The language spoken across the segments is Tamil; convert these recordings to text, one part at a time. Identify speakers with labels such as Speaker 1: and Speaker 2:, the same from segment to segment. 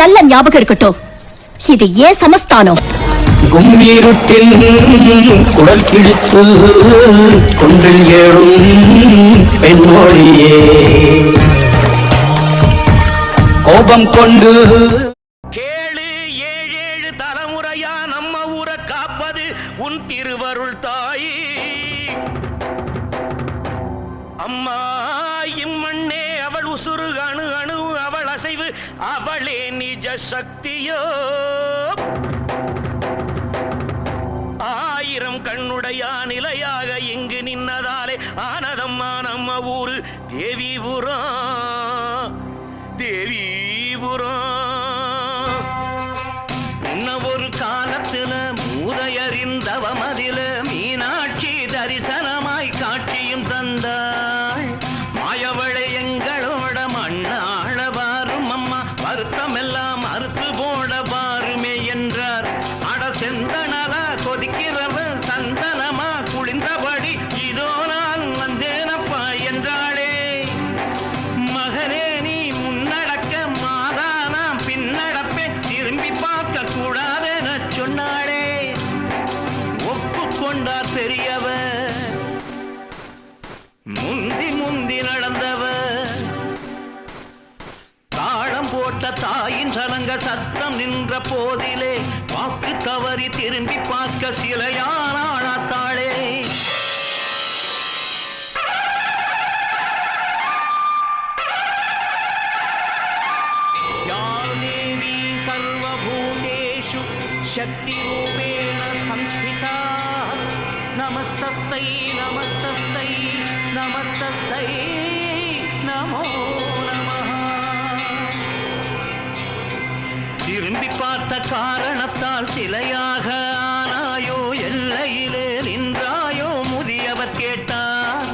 Speaker 1: நல்ல ஞாபகம் இருக்கட்டும். இது ஏன் சமஸ்தானம்?
Speaker 2: கும்மீருட்டில் குடல் கிழித்து குன்றில் ஏழும் பெண்மொழியே. கோபம் கொண்டு
Speaker 3: கேளு ஏழேழு தலைமுறையா நம்ம ஊரை காப்பது உன் திருவருள் தாய். அம்மா இம்மண்ணே அவள் உசுறு அணு அணு அவளே நிஜ சக்தியோ? ஆயிரம் கண்ணுடையா நிலையாக இங்கு நின்னதாலே ஆனதம்மா நம்ம ஊரு தேவிபுரம் தேவிபுரம். என்ன ஒரு கால வந்தார் பெரியவ முந்தி முந்தி நடந்தவ தாளம் போட்ட தாயின் சடங்க சத்தம் நின்ற போதிலே வாக்கு தவறி திரும்பி பார்க்க சிலையானாத்தாளே சர்வபூதேஷு சக்தி ரூபேண சம்ஸ்திதா. நமஸ்தஸ்தை நமஸ்தஸ்தை நமஸ்தஸ்தை நமோ திரும்பி பார்த்த காரணத்தால் சிலையாக ஆனாயோ எல்லையிலே நின்றாயோ முதியவர் கேட்டார்.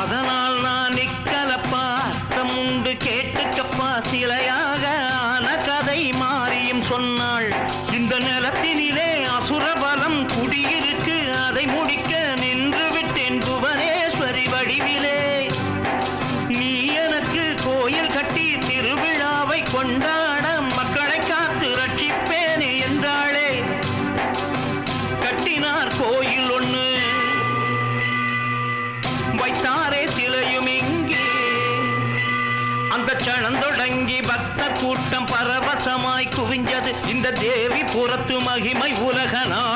Speaker 3: அதனால் நான் நிக்கலப்பார் உண்டு கேட்டுக்கப்பா சிலையாக ஆன கதை மாறியும் சொன்னாள். இந்த நிலத்தினிலே அசுரபலம் குடியிருக்கு வைத்தாரே சிலையும் இங்கே. அந்த சனம் தொடங்கி பக்த கூட்டம் பரவசமாய் குவிஞ்சது. இந்த தேவி புறத்து மகிமை உலகனா.